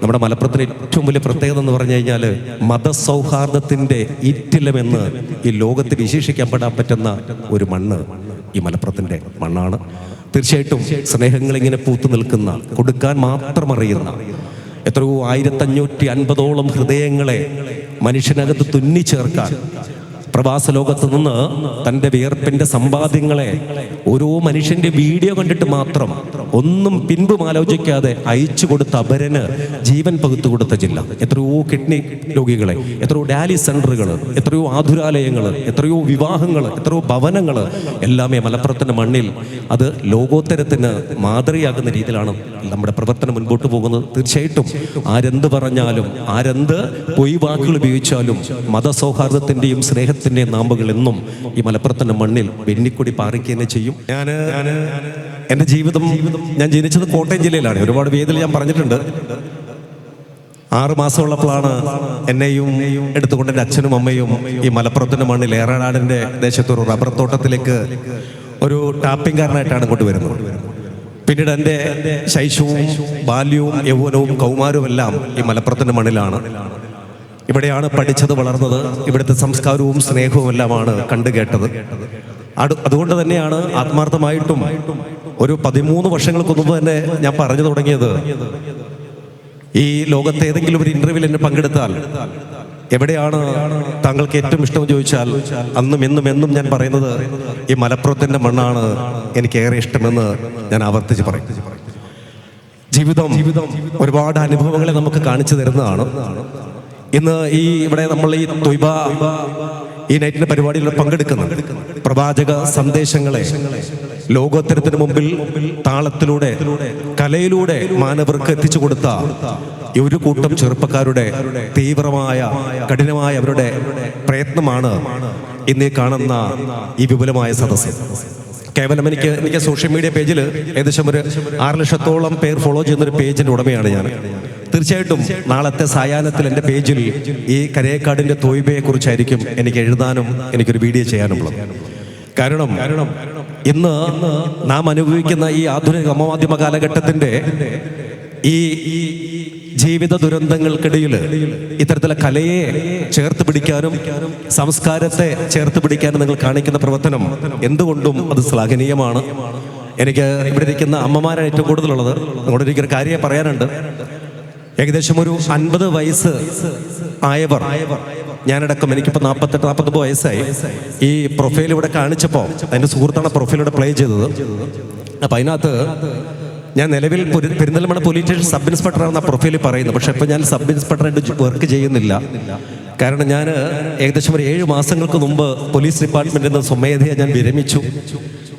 നമ്മുടെ മലപ്പുറത്തിന് ഏറ്റവും വലിയ പ്രത്യേകത എന്ന് പറഞ്ഞു കഴിഞ്ഞാൽ മതസൗഹാർദ്ദത്തിന്റെ ഇറ്റിലമെന്ന് ഈ ലോകത്ത് വിശേഷിക്കപ്പെടാൻ പറ്റുന്ന ഒരു മണ്ണ് ഈ മലപ്പുറത്തിന്റെ മണ്ണാണ്. തീർച്ചയായിട്ടും സ്നേഹങ്ങൾ ഇങ്ങനെ പൂത്തു നിൽക്കുന്ന കൊടുക്കാൻ മാത്രം അറിയുന്ന എത്രയോ ആയിരത്തഞ്ഞൂറ്റി അൻപതോളം ഹൃദയങ്ങളെ മനുഷ്യനകത്ത് തുന്നിച്ചേർക്കാൻ പ്രവാസ ലോകത്ത് നിന്ന് തന്റെ വിയർപ്പിന്റെ സമ്പാദ്യങ്ങളെ ഓരോ മനുഷ്യന്റെ വീഡിയോ കണ്ടിട്ട് മാത്രം ഒന്നും പിൻപും ആലോചിക്കാതെ അയച്ചു കൊടുത്ത അപരന് ജീവൻ പകുത്തു കൊടുത്ത ജില്ല. എത്രയോ കിഡ്നി രോഗികളെ എത്രയോ ഡയാലിസ് സെന്ററുകൾ എത്രയോ ആതുരാലയങ്ങൾ എത്രയോ വിവാഹങ്ങൾ എത്രയോ ഭവനങ്ങൾ എല്ലാമേ മലപ്പുറത്തിന്റെ മണ്ണിൽ അത് ലോകോത്തരത്തിന് മാതൃകയാകുന്ന രീതിയിലാണ് നമ്മുടെ പ്രവർത്തനം മുൻപോട്ട് പോകുന്നത്. തീർച്ചയായിട്ടും ആരെന്ത് പറഞ്ഞാലും ആരെന്ത് പൊയ് വാക്കുകൾ ഉപയോഗിച്ചാലും മതസൗഹാർദ്ദത്തിന്റെയും സ്നേഹത്തിന്റെയും നാമ്പുകൾ എന്നും ഈ മലപ്പുറത്തിന്റെ മണ്ണിൽ വെന്നിക്കൊടി പാറിക്കുക ചെയ്യും. ഞാൻ എന്റെ ജീവിതം ഞാൻ ജനിച്ചത് കോട്ടയം ജില്ലയിലാണ്. ഒരുപാട് വേദിയിൽ ഞാൻ പറഞ്ഞിട്ടുണ്ട്. ആറ് മാസമുള്ളപ്പോഴാണ് എന്നെയും എടുത്തുകൊണ്ട് എന്റെ അച്ഛനും അമ്മയും ഈ മലപ്പുറത്തിന്റെ മണ്ണിൽ ഏറനാടിന്റെ ദേശത്തൊരു റബ്ബർ തോട്ടത്തിലേക്ക് ഒരു ടാപ്പിംഗ്കാരനായിട്ടാണ് ഇങ്ങോട്ട് വരുന്നത്. പിന്നീട് എന്റെ ശൈശവും ബാല്യവും യൗവനവും കൗമാരവും എല്ലാം ഈ മലപ്പുറത്തിന്റെ മണ്ണിലാണ്. ഇവിടെയാണ് പഠിച്ചത് വളർന്നത്. ഇവിടുത്തെ സംസ്കാരവും സ്നേഹവും എല്ലാമാണ് കണ്ടു കേട്ടത്. അത് അതുകൊണ്ട് തന്നെയാണ് ആത്മാർത്ഥമായിട്ടും ഒരു പതിമൂന്ന് വർഷങ്ങൾക്ക് മുമ്പ് തന്നെ ഞാൻ പറഞ്ഞു തുടങ്ങിയത്. ഈ ലോകത്തെ ഏതെങ്കിലും ഒരു ഇന്റർവ്യൂവിൽ എന്നെ പങ്കെടുത്താൽ എവിടെയാണ് താങ്കൾക്ക് ഏറ്റവും ഇഷ്ടം ചോദിച്ചാൽ അന്നും എന്നും എന്നും ഞാൻ പറയുന്നത് ഈ മലപ്പുറത്തിന്റെ മണ്ണാണ് എനിക്ക് ഏറെ ഇഷ്ടമെന്ന് ഞാൻ ആവർത്തിച്ച് പറയും. ജീവിതം ഒരുപാട് അനുഭവങ്ങളെ നമുക്ക് കാണിച്ചു തരുന്നതാണ്. ഇന്ന് ഈ ഇവിടെ നമ്മൾ ഈ തൊയ്ബ ഈ നൈറ്റിന്റെ പരിപാടിയിൽ പങ്കെടുക്കുന്നു. പ്രവാചക സന്ദേശങ്ങളെ ലോകോത്തരത്തിന് മുമ്പിൽ താളത്തിലൂടെ കലയിലൂടെ മാനവർക്ക് എത്തിച്ചു കൊടുത്ത ഒരു കൂട്ടം ചെറുപ്പക്കാരുടെ തീവ്രമായ കഠിനമായ അവരുടെ പ്രയത്നമാണ് ഇന്നീ കാണുന്ന ഈ വിപുലമായ സദസ്സ്. കേവലം എനിക്ക് എനിക്ക് സോഷ്യൽ മീഡിയ പേജിൽ ഏകദേശം ഒരു ആറ് ലക്ഷത്തോളം പേർ ഫോളോ ചെയ്യുന്ന ഒരു പേജിന്റെ ഉടമയാണ് ഞാൻ. തീർച്ചയായിട്ടും നാളത്തെ സായാഹ്നത്തിൽ എന്റെ പേജിൽ ഈ കരയേക്കാടിന്റെ തോയ്ബയെക്കുറിച്ചായിരിക്കും എനിക്ക് എഴുതാനും എനിക്കൊരു വീഡിയോ ചെയ്യാനുള്ളത്. കാരണം ഇന്ന് നാം അനുഭവിക്കുന്ന ഈ ആധുനിക സമമാധ്യമ കാലഘട്ടത്തിന്റെ ഈ ജീവിത ദുരന്തങ്ങൾക്കിടയിൽ ഇത്തരത്തിലെ കലയെ ചേർത്ത് പിടിക്കാനും സംസ്കാരത്തെ ചേർത്ത് പിടിക്കാനും നിങ്ങൾ കാണിക്കുന്ന പ്രവർത്തനം എന്തുകൊണ്ടും അത് ശ്ലാഘനീയമാണ്. എനിക്ക് ഇവിടെ ഇരിക്കുന്ന അമ്മമാരാണ് ഏറ്റവും കൂടുതലുള്ളത്. നിങ്ങളോട് എനിക്കൊരു കാര്യം പറയാനുണ്ട്. ഏകദേശം ഒരു അൻപത് വയസ്സ് ആയവർ ഞാനടക്കം എനിക്കിപ്പോൾ നാൽപ്പത്തെട്ട് നാൽപ്പത്തൊമ്പത് വയസ്സായി. ഈ പ്രൊഫൈൽ ഇവിടെ കാണിച്ചപ്പോൾ എന്റെ സുഹൃത്താണ് പ്രൊഫൈൽ ഇവിടെ പ്ലേ ചെയ്തത്. അപ്പം അതിനകത്ത് ഞാൻ നിലവിൽ പുരി- പെരിന്തൽമണ്ണ പോലീസ് സ്റ്റേഷൻ സബ് ഇൻസ്പെക്ടറാണെന്ന് ആ പ്രൊഫൈലിൽ പറയുന്നു പക്ഷെ ഇപ്പം ഞാൻ സബ് ഇൻസ്പെക്ടറായിട്ട് വർക്ക് ചെയ്യുന്നില്ല. കാരണം ഞാൻ ഏകദേശം ഒരു ഏഴ് മാസങ്ങൾക്ക് മുമ്പ് പോലീസ് ഡിപ്പാർട്ട്മെന്റിൽ നിന്ന് സ്വമേധയാ ഞാൻ വിരമിച്ചു.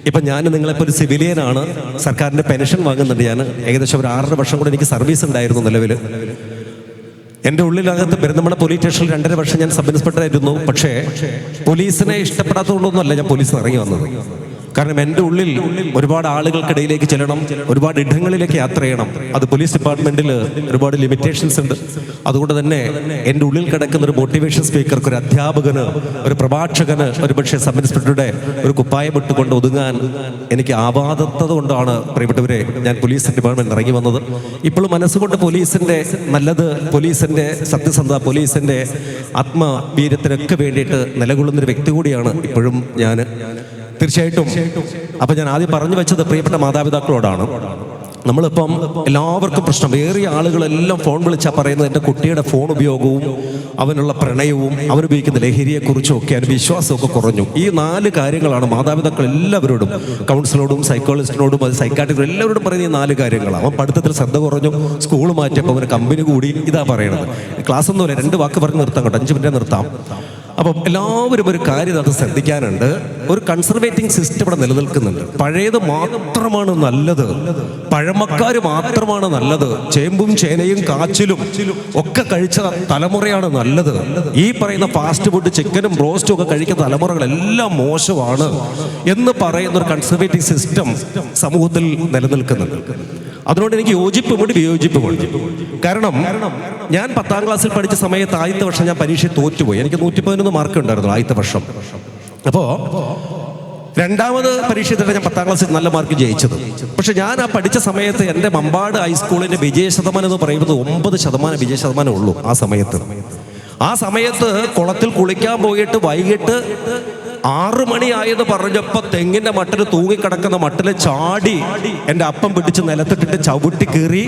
ഇപ്പം ഞാൻ നിങ്ങളെപ്പോൾ ഒരു സിവിലിയനാണ് സർക്കാരിന്റെ പെൻഷൻ വാങ്ങുന്നുണ്ട്. ഞാൻ ഏകദേശം ഒരു ആറര വർഷം കൂടെ എനിക്ക് സർവീസ് ഉണ്ടായിരുന്നു നിലവിൽ എന്റെ ഉള്ളിലകത്ത് പെരുന്തമണ പോലീസ് സ്റ്റേഷനിൽ രണ്ടര വർഷം ഞാൻ സബ് ഇൻസ്പെക്ടർ ആയിരുന്നു. പക്ഷേ പോലീസിനെ ഇഷ്ടപ്പെടാത്തതുകൊണ്ടൊന്നുമല്ല ഞാൻ പോലീസിന് ഇറങ്ങി വന്നത്. കാരണം എന്റെ ഉള്ളിൽ ഒരുപാട് ആളുകൾക്കിടയിലേക്ക് ചെല്ലണം ഒരുപാട് ഇടങ്ങളിലേക്ക് യാത്ര ചെയ്യണം. അത് പോലീസ് ഡിപ്പാർട്ട്മെന്റിൽ ഒരുപാട് ലിമിറ്റേഷൻസ് ഉണ്ട്. അതുകൊണ്ട് തന്നെ എന്റെ ഉള്ളിൽ കിടക്കുന്ന ഒരു മോട്ടിവേഷൻ സ്പീക്കർക്ക് ഒരു അധ്യാപകന് ഒരു പ്രഭാഷകന് ഒരു പക്ഷേ സബ് ഇൻസ്പെക്ടറുടെ ഒരു കുപ്പായം ഇട്ടുകൊണ്ട് ഒതുങ്ങാൻ എനിക്ക് ആവാദത്തത് കൊണ്ടാണ് പ്രിയപ്പെട്ടവരെ ഞാൻ പോലീസ് ഡിപ്പാർട്ട്മെന്റ് ഇറങ്ങി വന്നത്. ഇപ്പോഴും മനസ്സുകൊണ്ട് പോലീസിന്റെ നല്ലത് പോലീസിന്റെ സത്യസന്ധത പോലീസിന്റെ ആത്മവീര്യത്തിനൊക്കെ വേണ്ടിയിട്ട് നിലകൊള്ളുന്ന ഒരു വ്യക്തി കൂടിയാണ് ഇപ്പോഴും ഞാൻ തീർച്ചയായിട്ടും. അപ്പൊ ഞാൻ ആദ്യം പറഞ്ഞു വെച്ചത് പ്രിയപ്പെട്ട മാതാപിതാക്കളോടാണ്. നമ്മളിപ്പം എല്ലാവർക്കും പ്രശ്നം. ഏറിയ ആളുകളെല്ലാം ഫോൺ വിളിച്ചാൽ പറയുന്നത് എന്റെ കുട്ടിയുടെ ഫോൺ ഉപയോഗവും അവനുള്ള പ്രണയവും അവനുപയോഗിക്കുന്ന ലഹരിയെക്കുറിച്ചും ഒക്കെ അവന് വിശ്വാസമൊക്കെ കുറഞ്ഞു. ഈ നാല് കാര്യങ്ങളാണ് മാതാപിതാക്കൾ എല്ലാവരോടും കൗൺസിലോടും സൈക്കോളജിസ്റ്റിനോടും അത് സൈക്കാട്രിക്കും എല്ലാവരോടും പറയുന്ന ഈ നാല് കാര്യങ്ങളാണ്. അവൻ പഠിത്തത്തിൽ ശ്രദ്ധ കുറഞ്ഞു സ്കൂൾ മാറ്റിയപ്പോൾ അവന് കമ്പനി കൂടി. ഇതാ പറയണത്. ക്ലാസ് ഒന്നും ഒന്നുമില്ല രണ്ട് വാക്ക് പറഞ്ഞ് നിർത്താം കേട്ടോ. അഞ്ച് മിനിറ്റ് നിർത്താം. അപ്പം എല്ലാവരും ഒരു കാര്യം അത് ശ്രദ്ധിക്കാനുണ്ട്. ഒരു കൺസർവേറ്റിംഗ് സിസ്റ്റം ഇവിടെ നിലനിൽക്കുന്നുണ്ട്. പഴയത് മാത്രമാണ് നല്ലത്. പഴമക്കാർ മാത്രമാണ് നല്ലത്. ചേമ്പും ചേനയും കാച്ചിലും ഒക്കെ കഴിച്ച തലമുറയാണ് നല്ലത്. ഈ പറയുന്ന ഫാസ്റ്റ് ഫുഡ് ചിക്കനും ബ്രോസ്റ്റും ഒക്കെ കഴിക്കുന്ന തലമുറകളെല്ലാം മോശമാണ് എന്ന് പറയുന്ന ഒരു കൺസർവേറ്റീവ് സിസ്റ്റം സമൂഹത്തിൽ നിലനിൽക്കുന്നുണ്ട്. അതിനോട് എനിക്ക് യോജിപ്പുമുണ്ട് വിയോജിപ്പുമുണ്ട്. കാരണം ഞാൻ പത്താം ക്ലാസ്സിൽ പഠിച്ച സമയത്ത് ആദ്യത്തെ വർഷം ഞാൻ പരീക്ഷ തോറ്റുപോയി. എനിക്ക് നൂറ്റി പതിനൊന്ന് മാർക്ക് ഉണ്ടായിരുന്നു ആദ്യത്തെ വർഷം. അപ്പോൾ രണ്ടാമത് പരീക്ഷ എഴുതിയിട്ട് ഞാൻ പത്താം ക്ലാസ്സിൽ നല്ല മാർക്ക് ജയിച്ചത്. പക്ഷെ ഞാൻ ആ പഠിച്ച സമയത്ത് എന്റെ മമ്പാട് ഹൈസ്കൂളിന്റെ വിജയ ശതമാനം എന്ന് പറയുന്നത് ഒമ്പത് ശതമാനം വിജയ ശതമാനം ഉള്ളൂ ആ സമയത്ത്. ആ സമയത്ത് കുളത്തിൽ കുളിക്കാൻ പോയിട്ട് വൈകിട്ട് ആറ് മണിയായത് പറഞ്ഞപ്പോ തെങ്ങിന്റെ മട്ടിൽ തൂങ്ങിക്കിടക്കുന്ന മട്ടിൽ ചാടി എന്റെ അപ്പം പിടിച്ച് നിലത്തിട്ടിട്ട് ചവിട്ടി കീറി.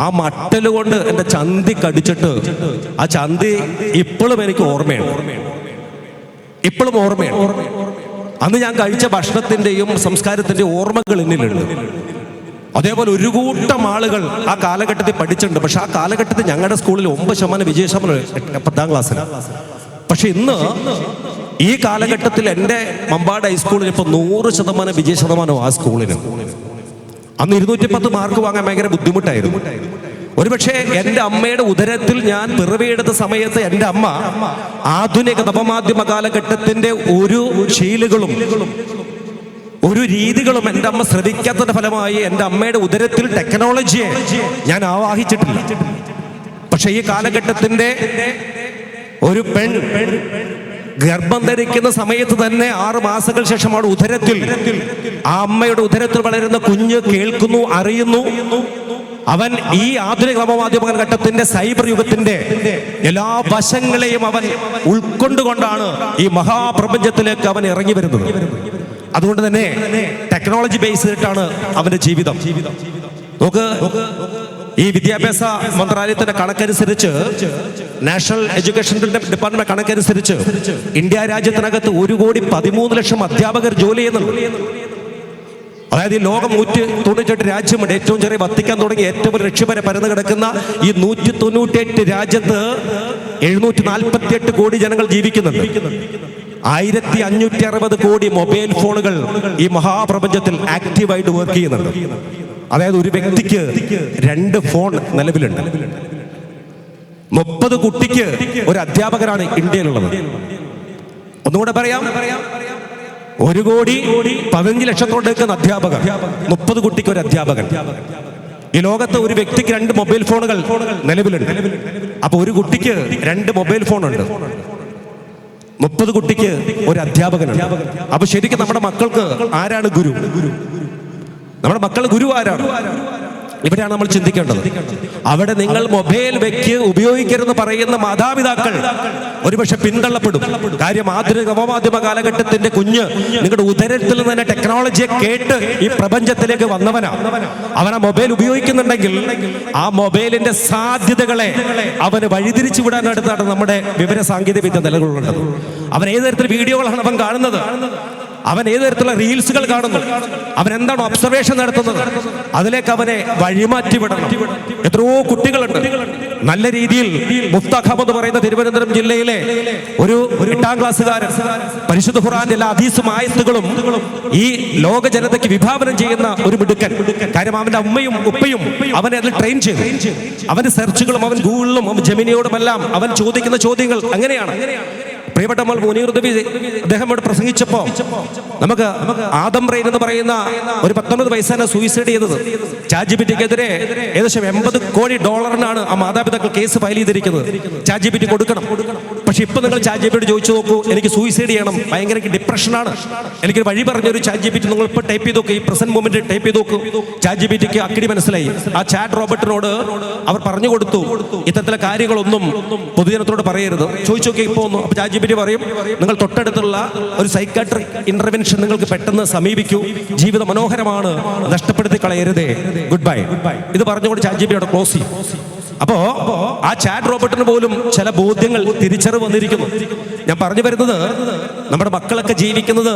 ആ മട്ടൽ കൊണ്ട് എന്റെ ചന്തി കടിച്ചിട്ട് ആ ചന്തി ഇപ്പോഴും എനിക്ക് ഓർമ്മയുണ്ട്. ഇപ്പോഴും ഓർമ്മയുണ്ട്. അന്ന് ഞാൻ കഴിച്ച ഭക്ഷണത്തിന്റെയും സംസ്കാരത്തിന്റെയും ഓർമ്മകൾ എന്നിലുണ്ട്. അതേപോലെ ഒരു കൂട്ടം ആളുകൾ ആ കാലഘട്ടത്തിൽ പഠിച്ചിട്ടുണ്ട്. പക്ഷെ ആ കാലഘട്ടത്തിൽ ഞങ്ങളുടെ സ്കൂളിൽ ഒമ്പത് ശതമാനം വിജയ ശതമാനം എട്ട് പത്താം ക്ലാസ്സിൽ പക്ഷെ ഇന്ന് ഈ കാലഘട്ടത്തിൽ എന്റെ മമ്പാട് ഹൈസ്കൂളിൽ ഇപ്പം നൂറ് ശതമാനം വിജയ ശതമാനം ആ സ്കൂളിന് അന്ന് ഇരുന്നൂറ്റി പത്ത് മാർക്ക് വാങ്ങാൻ ഭയങ്കര ബുദ്ധിമുട്ടായിരുന്നു. ഒരുപക്ഷെ എന്റെ അമ്മയുടെ ഉദരത്തിൽ ഞാൻ പിറവിയെടുത്ത സമയത്ത് എന്റെ അമ്മ ആധുനിക നവമാധ്യമ കാലഘട്ടത്തിന്റെ ഒരു ശീലുകളും ഒരു രീതികളും എന്റെ അമ്മ ശ്രദ്ധിക്കാത്തതിന്റെ ഫലമായി എന്റെ അമ്മയുടെ ഉദരത്തിൽ ടെക്നോളജിയെ ഞാൻ ആവാഹിച്ചിട്ടില്ല. പക്ഷേ ഈ കാലഘട്ടത്തിന്റെ ഒരു പെൺ ഗർഭം ധരിക്കുന്ന സമയത്ത് തന്നെ ആറ് മാസങ്ങൾ ശേഷമാണ് ഉദരത്തിൽ. ആ അമ്മയുടെ ഉദരത്തിൽ വളരുന്ന കുഞ്ഞ് കേൾക്കുന്നു അറിയുന്നു. അവൻ ഈ ആധുനിക നവമാധ്യമ ഘട്ടത്തിന്റെ സൈബർ യുഗത്തിന്റെ എല്ലാ വശങ്ങളെയും അവൻ ഉൾക്കൊണ്ടുകൊണ്ടാണ് ഈ മഹാപ്രപഞ്ചത്തിലേക്ക് അവൻ ഇറങ്ങി വരുന്നത്. അതുകൊണ്ട് തന്നെ ടെക്നോളജി ബേസ് ചെയ്തിട്ടാണ് അവന്റെ ജീവിതം. നോക്ക് ഈ വിദ്യാഭ്യാസ മന്ത്രാലയത്തിന്റെ കണക്കനുസരിച്ച് നാഷണൽ എഡ്യൂക്കേഷൻ ഡിപ്പാർട്ട്മെന്റ് കണക്കനുസരിച്ച് ഇന്ത്യ രാജ്യത്തിനകത്ത് ഒരു കോടി പതിമൂന്ന് ലക്ഷം അധ്യാപകർ ജോലി ചെയ്യുന്നുണ്ട്. അതായത് ഈ ലോകം നൂറ്റി തൊണ്ണൂറ്റെട്ട് രാജ്യമുണ്ട്. ഏറ്റവും ചെറിയ വത്തിക്കാൻ തുടങ്ങി ഏറ്റവും വലിയ ലക്ഷ്യം വരെ പരന്നു കിടക്കുന്ന ഈ നൂറ്റി തൊണ്ണൂറ്റെട്ട് രാജ്യത്ത് എഴുന്നൂറ്റി നാൽപ്പത്തി എട്ട് കോടി ജനങ്ങൾ ജീവിക്കുന്നുണ്ട്. ആയിരത്തി അഞ്ഞൂറ്റി അറുപത് കോടി മൊബൈൽ ഫോണുകൾ ഈ മഹാപ്രപഞ്ചത്തിൽ ആക്റ്റീവായിട്ട് വർക്ക് ചെയ്യുന്നുണ്ട്. അതായത് ഒരു വ്യക്തിക്ക് രണ്ട് ഫോൺ നിലവിലുണ്ട്. മുപ്പത് കുട്ടിക്ക് ഒരു അധ്യാപകരാണ് ഇന്ത്യയിലുള്ളത്. ഒന്നുകൂടെ പറയാം. ഒരു കോടി പതിനഞ്ച് ലക്ഷത്തോട് നിൽക്കുന്ന അധ്യാപകർ മുപ്പത് കുട്ടിക്ക് ഒരു അധ്യാപകൻ. ഈ ലോകത്ത് ഒരു വ്യക്തിക്ക് രണ്ട് മൊബൈൽ ഫോണുകൾ നിലവിലുണ്ട്. അപ്പൊ ഒരു കുട്ടിക്ക് രണ്ട് മൊബൈൽ ഫോണുണ്ട്. മുപ്പത് കുട്ടിക്ക് ഒരു അധ്യാപകനുണ്ട്. അപ്പൊ ശരിക്കും നമ്മുടെ മക്കൾക്ക് ആരാണ് ഗുരു? നമ്മുടെ മക്കൾ ഗുരുവാരാണ്. ഇവിടെയാണ് നമ്മൾ ചിന്തിക്കേണ്ടത്. അവിടെ നിങ്ങൾ മൊബൈൽ വെക്ക് ഉപയോഗിക്കരുതെന്ന് പറയുന്ന മാതാപിതാക്കൾ ഒരുപക്ഷെ പിന്തള്ളപ്പെടും. കാര്യം ആധുനിക നവമാധ്യമ കാലഘട്ടത്തിന്റെ കുഞ്ഞ് നിങ്ങളുടെ ഉദരത്തിൽ തന്നെ ടെക്നോളജിയെ കേട്ട് ഈ പ്രപഞ്ചത്തിലേക്ക് വന്നവനാ. അവൻ ആ മൊബൈൽ ഉപയോഗിക്കുന്നുണ്ടെങ്കിൽ ആ മൊബൈലിന്റെ സാധ്യതകളെ അവന് വഴിതിരിച്ചു വിടാനടുത്താണ് നമ്മുടെ വിവര സാങ്കേതിക വിദ്യ നിലകൊള്ളുന്നത്. അവൻ ഏത് തരത്തിൽ വീഡിയോകളാണ് അവൻ കാണുന്നത്? അവൻ ഏത് തരത്തിലുള്ള റീൽസുകൾ കാണുന്നു? അവൻ എന്താണ് ഒബ്സർവേഷൻ നടത്തുന്നത്? അതിലേക്ക് അവനെ വഴിമാറ്റി വിടണം. എത്രയോ കുട്ടികളുണ്ട്. നല്ല രീതിയിൽ മുഫ്താഖ് അഹമ്മദ് പറയുന്ന തിരുവനന്തപുരം ജില്ലയിലെ ഒരു എട്ടാം ക്ലാസ്സുകാരൻ പരിശുദ്ധ ഖുറാന്റെ എല്ലാ അധീസും ആയത്തുകളും ഈ ലോക ജനതയ്ക്ക് വിഭാവനം ചെയ്യുന്ന ഒരു മിടുക്കൻ. കാര്യം അവന്റെ അമ്മയും ഉപ്പയും അവനെ അതിൽ ട്രെയിൻ ചെയ്തു. അവന്റെ സെർച്ചുകളും അവൻ ഗൂഗിളിലും അവൻ ജമിനിയോടും എല്ലാം അവൻ ചോദിക്കുന്ന ചോദ്യങ്ങൾ അങ്ങനെയാണ്. പ്രിയപ്പെട്ട നമ്മൾ മുനീർ അദ്ദേഹം ഇവിടെ പ്രസംഗിച്ചപ്പോ നമുക്ക് ആദം റെയിൻ എന്ന് പറയുന്ന ഒരു പത്തൊമ്പത് വയസ്സാണ് സൂയിസൈഡ് ചെയ്തത്. ചാജിബിറ്റിക്കെതിരെ ഏകദേശം എൺപത് കോടി ഡോളറിനാണ് ആ മാതാപിതാക്കൾ കേസ് ഫയൽ ചെയ്തിരിക്കുന്നത്. ചാജിബിറ്റി കൊടുക്കണം. പക്ഷെ ഇപ്പൊ നിങ്ങൾ ചാജിബിറ്റി ചോദിച്ചു നോക്കൂ. എനിക്ക് സൂയിസൈഡ് ചെയ്യണം. ഭയങ്കര ഡിപ്രഷനാണ് എനിക്ക് വഴി പറഞ്ഞൊരു ചാജിബിറ്റി നിങ്ങൾ ഇപ്പൊ ടൈപ്പ് ചെയ്ത് നോക്ക്. ഈ പ്രസന്റ് മൂമെന്റ് ടൈപ്പ് ചെയ്ത് നോക്കൂ. ചാജിബിറ്റിക്ക് അക്കിടി മനസ്സിലായി. ആ ചാറ്റ് റോബർട്ടിനോട് അവർ പറഞ്ഞു കൊടുത്തു. ഇത്തരത്തിലെ കാര്യങ്ങളൊന്നും പൊതുജനത്തോട് പറയരുത്. ചോദിച്ചു നോക്കി ഇപ്പൊ ഒന്ന്. അപ്പൊ പിറ്റി പറയും നിങ്ങൾ തൊട്ടടുത്തുള്ള ഒരു സൈക്കാട്രിക് ഇന്റർവെൻഷൻ നിങ്ങൾക്ക് പെട്ടെന്ന് സമീപിക്കൂ. ജീവിതം മനോഹരമാണ്. നഷ്ടപ്പെടുത്തി കളയരുതേ. ഗുഡ് ബൈ ഇത് പറഞ്ഞുകൊണ്ട് ചാജിബിറ്റി അവിടെ ക്ലോസ് ചെയ്യും. അപ്പോ ആ ചാറ്റ് റോബോട്ടിന് പോലും ചില ബോധ്യങ്ങൾ തിരിച്ചറിവ് വന്നിരിക്കുന്നു. ഞാൻ പറഞ്ഞു വരുന്നത് നമ്മുടെ മക്കളൊക്കെ ജീവിക്കുന്നത്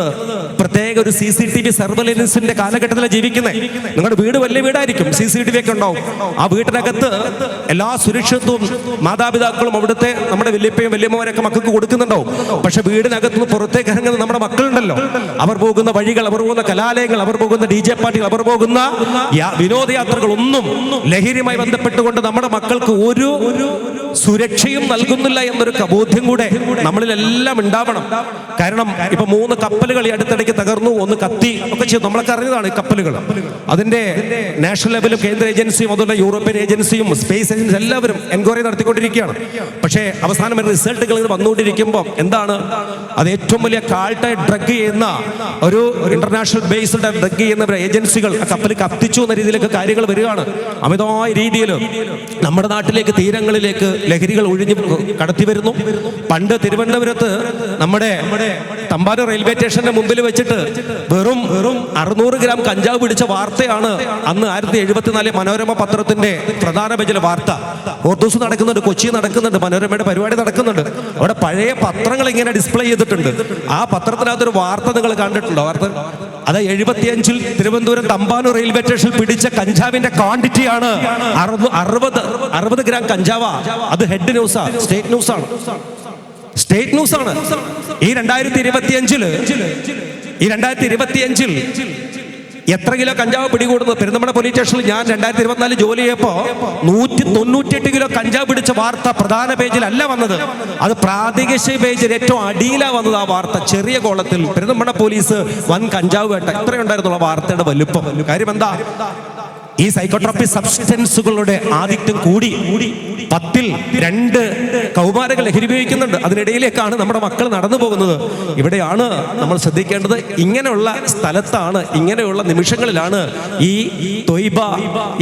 പ്രത്യേക ഒരു സി സി ടി വി സർവലൻസിന്റെ കാലഘട്ടത്തിലാണ് ജീവിക്കുന്നത്. നിങ്ങളുടെ വീട് വലിയ വീടായിരിക്കും. സി സി ടി വി ഒക്കെ ഉണ്ടാവും. ആ വീട്ടിനകത്ത് എല്ലാ സുരക്ഷിതത്വവും മാതാപിതാക്കളും അവിടുത്തെ നമ്മുടെ വല്യപ്പയും വല്യമ്മമാരൊക്കെ മക്കൾക്ക് കൊടുക്കുന്നുണ്ടാവും. പക്ഷെ വീടിനകത്ത് നിന്ന് പുറത്തേക്ക് ഇറങ്ങുന്ന നമ്മുടെ മക്കളുണ്ടല്ലോ. അവർ പോകുന്ന വഴികൾ അവർ പോകുന്ന കലാലയങ്ങൾ അവർ പോകുന്ന ഡി ജെ പാർട്ടികൾ അവർ പോകുന്ന വിനോദയാത്രകൾ ഒന്നും ലഹരിയുമായി ബന്ധപ്പെട്ടുകൊണ്ട് നമ്മുടെ മക്കൾ മക്കൾക്ക് ഒരു സുരക്ഷയും നൽകുന്നില്ല എന്നൊരു ബോധ്യം കൂടെ നമ്മളിലെല്ലാം ഉണ്ടാവണം. കാരണം ഇപ്പൊ മൂന്ന് കപ്പലുകൾ ഈ അടുത്തിടയ്ക്ക് തകർന്നു ഒന്ന് കത്തി. ഒക്കെ ചെയ്തു. നമ്മളൊക്കെ അറിഞ്ഞതാണ് ഈ കപ്പലുകൾ. അതിന്റെ നാഷണൽ ലെവലും കേന്ദ്ര ഏജൻസിയും അതുപോലെ യൂറോപ്യൻ ഏജൻസിയും സ്പേസ് ഏജൻസി എല്ലാവരും എൻക്വയറി നടത്തിക്കൊണ്ടിരിക്കുകയാണ്. പക്ഷേ അവസാനം റിസൾട്ടുകൾ വന്നുകൊണ്ടിരിക്കുമ്പോൾ എന്താണ്? അത് ഏറ്റവും വലിയ കാൾട്ടായി ഡ്രഗ് ചെയ്യുന്ന ഒരു ഇന്റർനാഷണൽ ബേസ്ഡ് ഡ്രഗ് ചെയ്യുന്ന ഏജൻസികൾ കപ്പൽ കത്തിച്ചു എന്ന രീതിയിലൊക്കെ കാര്യങ്ങൾ വരികയാണ്. അമിതമായ രീതിയിൽ നമ്മുടെ നാട്ടിലേക്ക് തീരങ്ങളിലേക്ക് ലഹരികൾ ഒഴിഞ്ഞു കടത്തി വരുന്നു പണ്ട് തിരുവനന്തപുരത്ത് നമ്മുടെ തമ്പാന റെയിൽവേ സ്റ്റേഷന്റെ മുമ്പിൽ വെച്ചിട്ട് വെറും വെറും അറുന്നൂറ് ഗ്രാം കഞ്ചാവ് പിടിച്ച വാർത്തയാണ് അന്ന് ആയിരത്തി എഴുപത്തിനാല് മനോരമ പത്രത്തിന്റെ പ്രധാന പേജിലെ വാർത്ത. ഓർത്തൂസ് നടക്കുന്നുണ്ട് കൊച്ചി നടക്കുന്നുണ്ട് മനോരമയുടെ പരിപാടി നടക്കുന്നുണ്ട്. അവിടെ പഴയ പത്രങ്ങൾ ഇങ്ങനെ ഡിസ്പ്ലേ ചെയ്തിട്ടുണ്ട്. ആ പത്രത്തിനകത്തൊരു വാർത്ത നിങ്ങൾ കണ്ടിട്ടുണ്ടോ? വാർത്ത? അത് എഴുപത്തിയഞ്ചിൽ തിരുവനന്തപുരം തമ്പാനൂർ റെയിൽവേ സ്റ്റേഷനിൽ പിടിച്ച കഞ്ചാവിന്റെ ക്വാണ്ടിറ്റിയാണ് അറുപത് അറുപത് അറുപത് ഗ്രാം കഞ്ചാവ. അത് ഹെഡ് ന്യൂസാ സ്റ്റേറ്റ് ന്യൂസാണ് സ്റ്റേറ്റ് ന്യൂസാണ് ഈ രണ്ടായിരത്തി ഇരുപത്തി അഞ്ചിൽ ഈ രണ്ടായിരത്തി ഇരുപത്തി അഞ്ചിൽ എത്ര കിലോ കഞ്ചാവ് പിടികൂടുന്നത്? പെരുന്തമണ പോലീസ് സ്റ്റേഷനിൽ ഞാൻ രണ്ടായിരത്തി ഇരുപത്തിനാല് ജോലി ചെയ്യപ്പോ നൂറ്റി തൊണ്ണൂറ്റിയെട്ട് കിലോ കഞ്ചാവ് പിടിച്ച വാർത്ത പ്രധാന പേജിലല്ല വന്നത്. അത് പ്രാദേശിക പേജിൽ ഏറ്റവും അടിയിലാ വന്നത് ആ വാർത്ത. ചെറിയ കോളത്തിൽ പെരുന്തമണ പോലീസ് വൻ കഞ്ചാവ് കേട്ട എത്രയുണ്ടായിരുന്നുള്ള വാർത്തയുടെ വലുപ്പം. കാര്യം എന്താ? ഈ സൈക്കോട്രോപ്പിക് സബ്സ്റ്റൻസുകളുടെ ആദിത്യം കൂടി. പത്തിൽ രണ്ട് കൗമാരകൾ ലഹരി ഉപയോഗിക്കുന്നുണ്ട് അതിനിടയിലേക്കാണ് നമ്മുടെ മക്കൾ നടന്നു പോകുന്നത്. ഇവിടെയാണ് നമ്മൾ ശ്രദ്ധിക്കേണ്ടത്. ഇങ്ങനെയുള്ള സ്ഥലത്താണ് ഇങ്ങനെയുള്ള നിമിഷങ്ങളിലാണ് ഈ തൊയ്ബ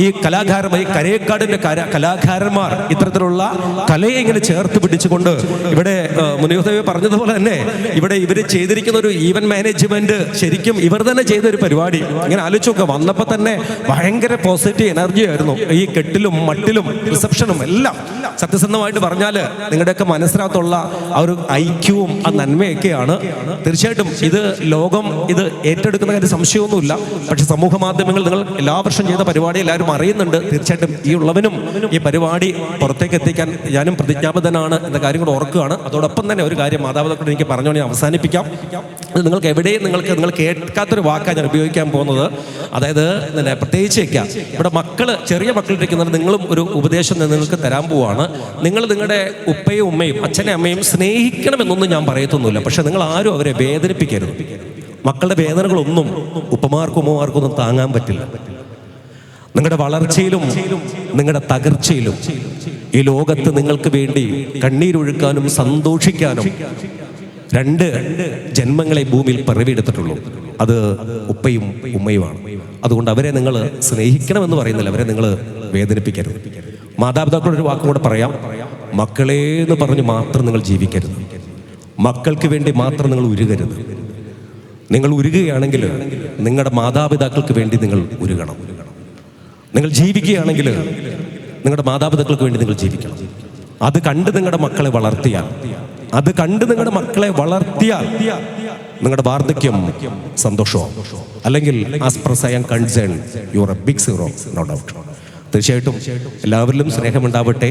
ഈ കലാകാരമായി ഈ കരയേക്കാടിന്റെ കര കലാകാരന്മാർ ഇത്തരത്തിലുള്ള കലയെ ഇങ്ങനെ ചേർത്ത് പിടിച്ചുകൊണ്ട് ഇവിടെ മുനിയോദേവി പറഞ്ഞതുപോലെ തന്നെ ഇവിടെ ഇവർ ചെയ്തിരിക്കുന്ന ഒരു ഈവൻ മാനേജ്മെന്റ് ശരിക്കും ഇവർ തന്നെ ചെയ്ത ഒരു പരിപാടി. ഇങ്ങനെ ആലോചിച്ചു നോക്കുക വന്നപ്പോൾ തന്നെ ഭയങ്കര പോസിറ്റീവ് എനർജി ആയിരുന്നു. ഈ കെട്ടിലും മട്ടിലും റിസപ്ഷനും എല്ലാം দিলাম സത്യസന്ധമായിട്ട് പറഞ്ഞാൽ നിങ്ങളുടെയൊക്കെ മനസ്സിനകത്തുള്ള ആ ഒരു ഐക്യവും ആ നന്മയൊക്കെയാണ്. തീർച്ചയായിട്ടും ഇത് ലോകം ഇത് ഏറ്റെടുക്കുന്ന കാര്യം സംശയമൊന്നുമില്ല. പക്ഷെ സമൂഹ മാധ്യമങ്ങൾ നിങ്ങൾ എല്ലാ വർഷം ചെയ്ത പരിപാടി എല്ലാവരും അറിയുന്നുണ്ട്. തീർച്ചയായിട്ടും ഈ ഉള്ളവനും ഈ പരിപാടി പുറത്തേക്ക് എത്തിക്കാൻ ഞാനും പ്രതിജ്ഞാബദ്ധനാണ് എന്ന കാര്യം കൂടെ ഓർക്കുകയാണ്. അതോടൊപ്പം തന്നെ ഒരു കാര്യം മാതാപിതാക്കളോട് എനിക്ക് പറഞ്ഞുകൊണ്ട് ഞാൻ അവസാനിപ്പിക്കാം. ഇത് നിങ്ങൾക്ക് എവിടെയും നിങ്ങൾക്ക് നിങ്ങൾ കേൾക്കാത്തൊരു വാക്കാണ് ഞാൻ ഉപയോഗിക്കാൻ പോകുന്നത്. അതായത് പ്രത്യേകിച്ച് വയ്ക്കാം ഇവിടെ മക്കൾ ചെറിയ മക്കളിരിക്കുന്നത് നിങ്ങളും ഒരു ഉപദേശം നിങ്ങൾക്ക് തരാൻ പോവാണ്. നിങ്ങൾ നിങ്ങളുടെ ഉപ്പയും ഉമ്മയും അച്ഛനെ അമ്മയും സ്നേഹിക്കണമെന്നൊന്നും ഞാൻ പറയത്തൊന്നുമില്ല. പക്ഷെ നിങ്ങൾ ആരും അവരെ വേദനിപ്പിക്കരുത്. മക്കളുടെ വേദനകളൊന്നും ഉപ്പമാർക്കും ഉമ്മമാർക്കും ഒന്നും താങ്ങാൻ പറ്റില്ല. നിങ്ങളുടെ വളർച്ചയിലും നിങ്ങളുടെ തകർച്ചയിലും ഈ ലോകത്ത് നിങ്ങൾക്ക് വേണ്ടി കണ്ണീരൊഴുക്കാനും സന്തോഷിക്കാനും രണ്ട് ജന്മങ്ങളെ ഭൂമിയിൽ പിറവിയെടുത്തിട്ടുള്ളൂ. അത് ഉപ്പയും ഉമ്മയുമാണ്. അതുകൊണ്ട് അവരെ നിങ്ങൾ സ്നേഹിക്കണമെന്ന് പറയുന്നില്ല. അവരെ നിങ്ങൾ വേദനിപ്പിക്കരുത്. മാതാപിതാക്കളോട് ഒരു വാക്കും കൂടെ പറയാം. മക്കളെ എന്ന് പറഞ്ഞ് മാത്രം നിങ്ങൾ ജീവിക്കരുത്. മക്കൾക്ക് വേണ്ടി മാത്രം നിങ്ങൾ ഉരുകരുത്. നിങ്ങൾ ഉരുകുകയാണെങ്കിൽ നിങ്ങളുടെ മാതാപിതാക്കൾക്ക് വേണ്ടി നിങ്ങൾ ഉരുകണം. നിങ്ങൾ ജീവിക്കുകയാണെങ്കിൽ നിങ്ങളുടെ മാതാപിതാക്കൾക്ക് വേണ്ടി നിങ്ങൾ ജീവിക്കണം. അത് കണ്ട് നിങ്ങളുടെ മക്കളെ വളർത്തിയാൽ അത് കണ്ട് നിങ്ങളുടെ മക്കളെ വളർത്തിയാൽ നിങ്ങളുടെ വാർദ്ധക്യം സന്തോഷവും അല്ലെങ്കിൽ as press I am concern your a big zero no doubt തീർച്ചയായിട്ടും എല്ലാവരിലും സ്നേഹമുണ്ടാവട്ടെ.